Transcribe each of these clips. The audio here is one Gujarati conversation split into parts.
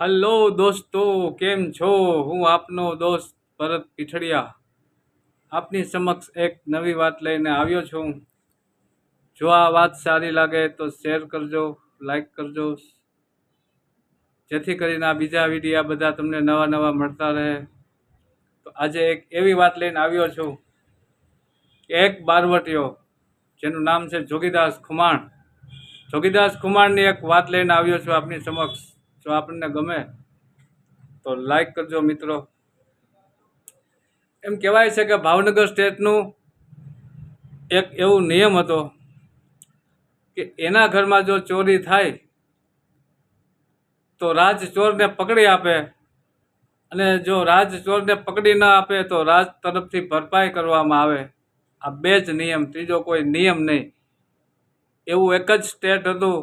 હલો દોસ્તો, કેમ છો? હું આપનો દોસ્ત ભરત પીઠડિયા. આપની સમક્ષ એક નવી વાત લઈને આવ્યો છું. જો આ વાત સારી લાગે તો શેર કરજો, લાઈક કરજો. જેથી કરીને આ બીજા વિડીયા બધા તમને નવા નવા મળતા રહે. તો આજે એક એવી વાત લઈને આવ્યો છું. કે એક બારવટીયો, જેનું નામ છે જોગીદાસ ખુમાણ. જોગીદાસ ખુમાણની એક વાત લઈને આવ્યો છું આપની સમક્ષ. જો આપણને ગમે તો લાઈક કરજો મિત્રો. એમ કહેવાય છે કે ભાવનગર સ્ટેટનું એક એવું નિયમ હતો કે એના ઘરમાં જો ચોરી થાય તો રાજ ચોરને પકડી આપે અને જો રાજ ચોરને પકડી ના આપે તો રાજ તરફથી ભરપાઈ કરવામાં આવે. આ બે જ નિયમ, ત્રીજો કોઈ નિયમ નહીં. એવું એક જ સ્ટેટ હતું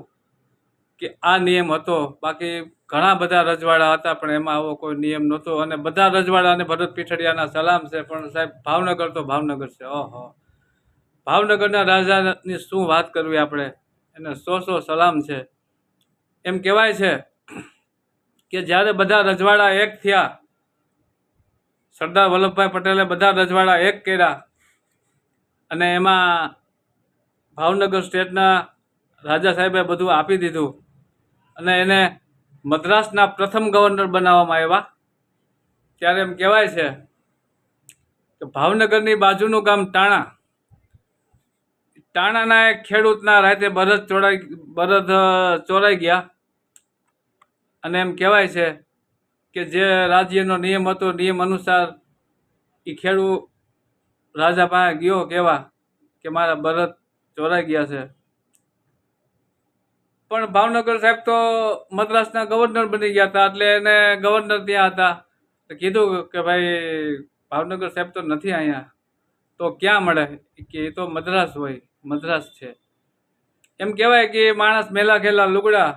કે આ નિયમ હતો. બાકી ઘણા બધા રજવાડા હતા, પણ એમાં આવો કોઈ નિયમ નહોતો. અને બધા રજવાડાને ભરત પીઠડિયાના સલામ છે, પણ સાહેબ, ભાવનગર તો ભાવનગર છે. ઓહો. ભાવનગરના રાજાની શું વાત કરવી આપણે? એને સો સો સલામ છે. એમ કહેવાય છે કે જ્યારે બધા રજવાડા એક થયા, સરદાર વલ્લભભાઈ પટેલે બધા રજવાડા એક કર્યા અને એમાં ભાવનગર સ્ટેટના રાજા સાહેબે બધું આપી દીધું. અને એને મદ્રાસના પ્રથમ ગવર્નર બનાવવામાં આવ્યા. ત્યારે એમ કહેવાય છે કે ભાવનગરની બાજુનું ગામ ટાણા. ટાણાના એક ખેડૂતના રાતે બરદ ચોરાઈ બરદ ચોરાઈ ગયા. અને એમ કહેવાય છે કે જે રાજ્યનો નિયમ હતો, નિયમ અનુસાર એ ખેડૂત રાજા પાસે ગયો કહેવા કે મારા બરદ ચોરાઈ ગયા છે. પણ ભાવનગર સાહેબ તો મદ્રાસના ગવર્નર બની ગયા હતા, એટલે એને ગવર્નર ત્યાં હતા. કીધું કે ભાઈ, ભાવનગર સાહેબ તો નથી અહીંયા. તો ક્યાં મળે? કે એ તો મદ્રાસ હોય, મદ્રાસ છે. એમ કહેવાય કે માણસ મેલા ખેલા લુગડા,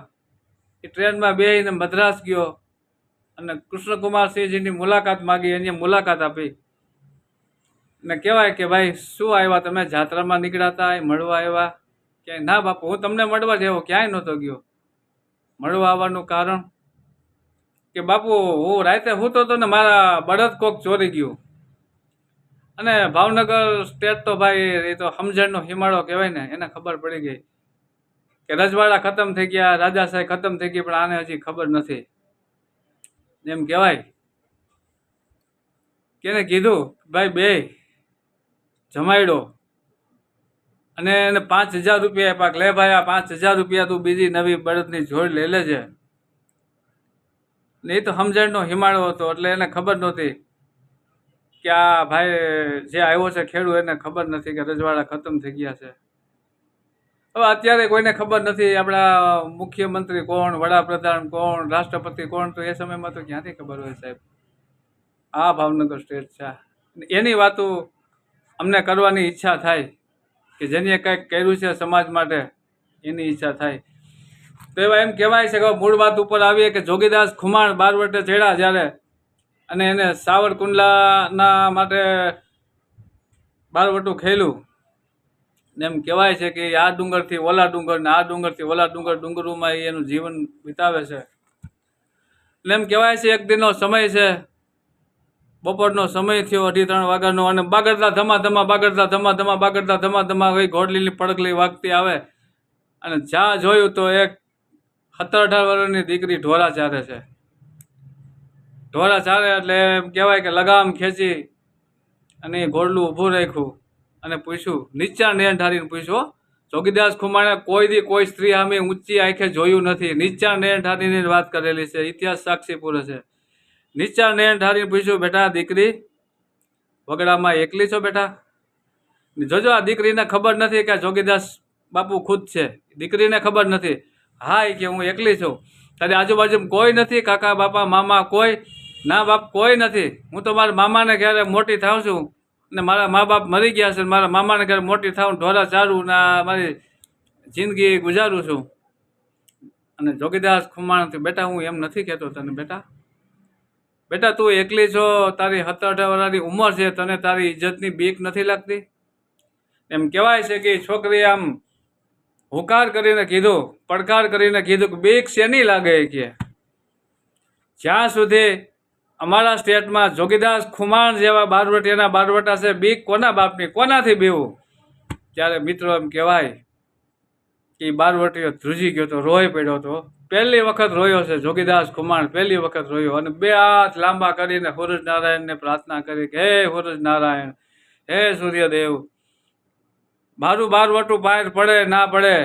એ ટ્રેનમાં બેસીને મદ્રાસ ગયો અને કૃષ્ણકુમારસિંહજીની મુલાકાત માગી, એની મુલાકાત આપી. ને કહેવાય કે ભાઈ, શું આવ્યા તમે? જાત્રામાં નીકળ્યા હતા, એ મળવા આવ્યા? કે ના બાપુ, હું તમને મળવા જેવો ક્યાંય નહોતો ગયો. મળવા આવવાનું કારણ કે, બાપુ, હું રાતે સૂતો હતો ને, મારા બળદ કોક ચોરી ગયું. અને ભાવનગર સ્ટેટ તો ભાઈ, એ તો સમજણનો હિમાળો કહેવાય ને, એને ખબર પડી ગઈ કે રજવાડા ખતમ થઈ ગયા, રાજા સાહેબ ખતમ થઈ ગઈ પણ આને હજી ખબર નથી. એમ કહેવાય. કેને કીધું, ભાઈ, બે જમાયડો અને એને પાંચ હજાર રૂપિયા આપ્યા કે, લે ભાઈ, આ પાંચ હજાર રૂપિયા તું બીજી નવી બળદની જોડ લઈ લેજે. ને એ તો સમજણનો હિમાળો હતો, એટલે એને ખબર નહોતી કે આ ભાઈ જે આવ્યો છે ખેડૂત, એને ખબર નથી કે રજવાડા ખતમ થઈ ગયા છે. હવે અત્યારે કોઈને ખબર નથી આપણા મુખ્યમંત્રી કોણ, વડાપ્રધાન કોણ, રાષ્ટ્રપતિ કોણ, તો એ સમયમાં તો ક્યાંથી ખબર હોય સાહેબ? આ ભાવનગર સ્ટેટ છે. એની વાતો અમને કરવાની ઈચ્છા થાય. કે જેને કંઈક કર્યું છે સમાજ માટે, એની ઈચ્છા થાય. તો એવા એમ કહેવાય છે કે મૂળ વાત ઉપર આવીએ કે જોગીદાસ ખુમાણ બારવટે ચડ્યા જ્યારે અને એને સાવરકુંડલાના માટે બારવટું ખેલું ને એમ કહેવાય છે કે આ ડુંગરથી ઓલા ડુંગર ને આ ડુંગરથી ઓલા ડુંગર ડુંગરોમાં એનું જીવન વિતાવે છે. એટલે એમ કહેવાય છે એક દિનનો સમય છે બપોરનો સમય થયો અઢી ત્રણ વાગ્યાનો અને બાગડતા ધમા ધમા, બાગડતા ધમા ધમા, બાગડતા ધમા ધમા કઈ ઘોડલીની પડગલી વાગતી આવે. અને જ્યાં જોયું તો એક સત્તર અઢાર વર્ષની દીકરી ઢોરા ચારે છે. ઢોરા ચારે એટલે એમ કહેવાય કે લગામ ખેંચી અને એ ઘોડલું ઊભું રાખ્યું અને પૂછ્યું, નીચા નેણ ઢારીને પૂછ્યું જોગીદાસ ખુમાણે કોઈ દી કોઈ સ્ત્રી સામે ઊંચી આંખે જોયું નથી. નીચા નેણ ઢારીની વાત કરેલી છે. ઇતિહાસ સાક્ષી પૂરે છે. નીચા નેણ ઢારીને પૂછ્યું બેટા દીકરી. વગડામાં એકલી છો બેટા? જોજો આ દીકરીને ખબર નથી કે જોગીદાસ બાપુ ખુદ છે. દીકરીને ખબર નથી. હા કે હું એકલી છું. તારી આજુબાજુ કોઈ નથી, કાકા, બાપા, મામા કોઈ, ના બાપ કોઈ નથી. હું તો મારા મામાને ઘરે મોટી થાઉં છું. ને મારા મા બાપ મરી ગયા છે મારા મામાને ઘરે મોટી થાઉં ઢોરા ચારું ને મારી જિંદગી ગુજારું છું. અને જોગીદાસ ખુમાણથી બેટા, હું એમ નથી કહેતો તને બેટા. બેટા, તું એકલી છો, તારી સત્તર અઢાર વર્ષની ઉંમર છે, તને તારી ઇજ્જતની બીક નથી લાગતી? એમ કહેવાય છે કે છોકરી આમ હુકાર કરીને કીધું, પડકાર કરીને કીધું કે બીક શેની લાગે કે. જ્યાં સુધી અમારા સ્ટેટમાં જોગીદાસ ખુમાણ જેવા બારવટીયાના બારવટા છે, બીક કોના બાપની, કોનાથી બીવું? ત્યારે મિત્રો એમ કહેવાય કે બારવટીઓ ધ્રુજી ગયો તો રોય પડ્યો તો. પહેલી વખત રોયો છે જોગીદાસ કુમાર પહેલી વખત રોયો અને બે હાથ લાંબા કરીને સૂરજ નારાયણને પ્રાર્થના કરી કે, હે સૂરજ નારાયણ હે સૂર્યદેવ, મારું બારવટું બહાર પડે, ના પડે,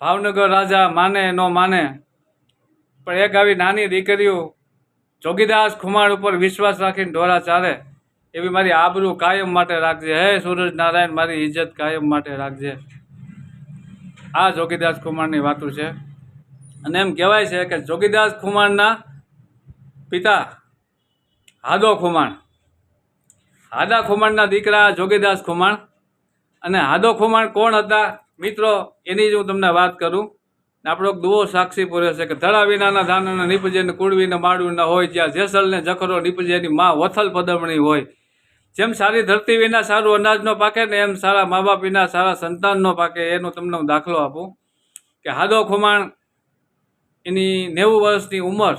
ભાવનગર રાજા માને ન માને. પણ એક આવી નાની દીકરીઓ જોગીદાસ ખુમાણ ઉપર વિશ્વાસ રાખીને ઢોરા ચાલે એવી મારી આબરૂ કાયમ માટે રાખજે, હે સૂરજ નારાયણ મારી ઇજ્જત કાયમ માટે રાખજે. આ જોગીદાસ કુમારની વાતો છે. અને એમ કહેવાય છે કે જોગીદાસ ખુમાણના પિતા હાદો ખુમાણ. હાદા ખુમાણના દીકરા જોગીદાસ ખુમાણ. અને હાદો ખુમાણ કોણ હતા? મિત્રો, એની જ હું તમને વાત કરું. ને આપણો દુવો સાક્ષી પૂર્યો છે કે ધડા વિનાના ધાનને નીપજે ને કુળવીને માડું ન હોય, જ્યાં જેસલને જખરો નીપજે મા માં વથલ પદમણી હોય. જેમ સારી ધરતી વિના સારું અનાજનો પાકે ને એમ સારા મા બાપ વિના સારા સંતાનનો પાકે, એનો તમને હું દાખલો આપું કે હાદો ખુમાણ એની નેવું વર્ષની ઉંમર.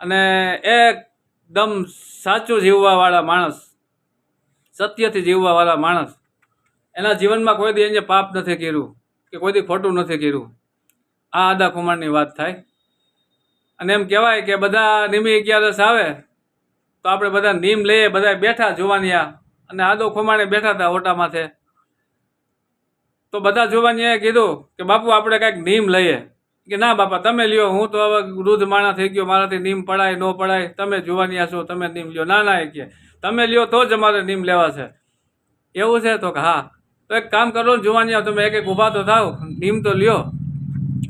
અને એકદમ સાચું જીવવાવાળા માણસ, સત્યથી જીવવાવાળા માણસ. એના જીવનમાં કોઈ દી એને પાપ નથી કર્યું, કે કોઈ દી ખોટું નથી કર્યું. આ આદા કુમારની વાત થાય. અને એમ કહેવાય કે બધા નિમી અગિયારસ આવે, તો આપણે બધા નીમ લઈએ બધા બેઠા જોવાનિયા. અને આદો ખુમાણે બેઠા હતા ઓટા તો બધા જોવાનિયાએ કીધું કે, બાપુ, આપણે કાંઈક નીમ લઈએ. કે ના બાપા, તમે લ્યો, હું તો હવે વૃદ્ધ માણા થઈ ગયો, મારાથી નીમ પડાય, ન પડાય, તમે જોવાની આશો તમે નીમ લ્યો. ના ના, એ કે, તમે લ્યો તો જ અમારે નીમ લેવા છે. એવું છે તો કે હા. તો એક કામ કરો ને જુવાનિયા તમે એક એક ઊભા તો થાવ, નીમ તો લ્યો.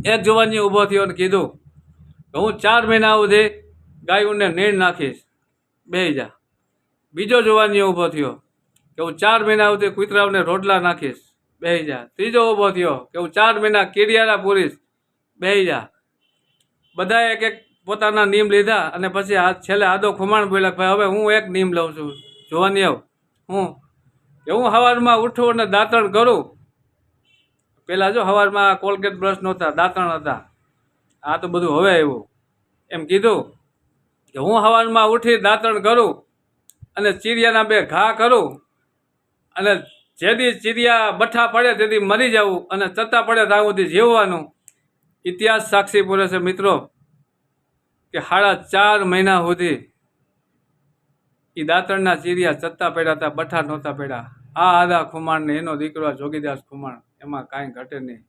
એક જોવાની ઊભો થયો ને કીધું કે હું ચાર મહિના સુધી ગાયોને નીણ નાખીશ. બે જા. બીજો જુવાનિયો ઊભો થયો કે હું ચાર મહિના સુધી કૂતરાઓને રોટલા નાખીશ. બે જા. ત્રીજો ઊભો થયો કે હું ચાર મહિના કીડિયારા પૂરીશ. બે જા. બધાએ એક એક પોતાના નિયમ લીધા અને પછી આ છેલ્લે આદો ખુમાણ બોલ્યા ભાઈ, હવે હું એક નિયમ લઉં છું. જોવાની આવ. હું કે હું સવારમાં ઉઠું અને દાંતણ કરું. પહેલાં જો સવારમાં કોલગેટ બ્રશ નહોતા, દાંતણ હતા. આ તો બધું હવે આવ્યું. એમ કીધું કે હું સવારમાં ઉઠી દાંતણ કરું અને ચીરિયાના બે ઘા કરું અને જેથી ચીરિયા બઠ્ઠા પડે તેથી મરી જવું અને ચત્તા પડે ત્યાં સુધી જીવવાનું. ઇતિહાસ સાક્ષી બોલે છે મિત્રો કે સાડા ચાર મહિના સુધી એ દાંતણના ચીરિયા ચત્તા પડ્યા હતા, બઠા નહોતા પડ્યા. આ આદા ખુમાણને, એનો દીકરો જોગીદાસ ખુમાણ, એમાં કાંઈ ઘટે નહીં.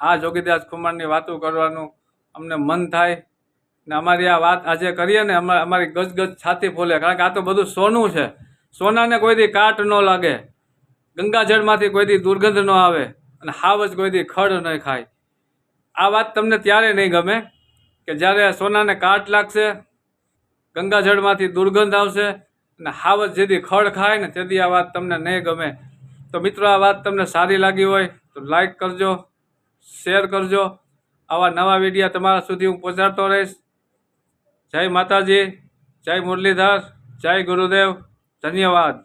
આ જોગીદાસ ખુમાણની વાતો કરવાનું અમને મન થાય ને અમારી આ વાત આજે કરીએ ને અમા- અમારી ગજગજ છાતી ફોલે. કારણ કે આ તો બધું સોનું છે. સોનાને કોઈ દી કાટ ન લાગે. ગંગાજળમાંથી કોઈ દી દુર્ગંધ ન આવે અને હાવ કોઈ કોઈથી ખડ ન ખાય. આ વાત તમને ત્યારે નહીં ગમે કે જ્યારે સોનાને કાટ લાગશે, ગંગાજળમાંથી દુર્ગંધ આવશે અને હાવત જેથી ખડ ખાય ને તેથી આ વાત તમને નહીં ગમે. તો મિત્રો, આ વાત તમને સારી લાગી હોય તો લાઈક કરજો શેર કરજો. આવા નવા વિડીયા તમારા સુધી હું પહોંચાડતો રહીશ. જય માતાજી, જય મુરલીધર, જય ગુરુદેવ. ધન્યવાદ.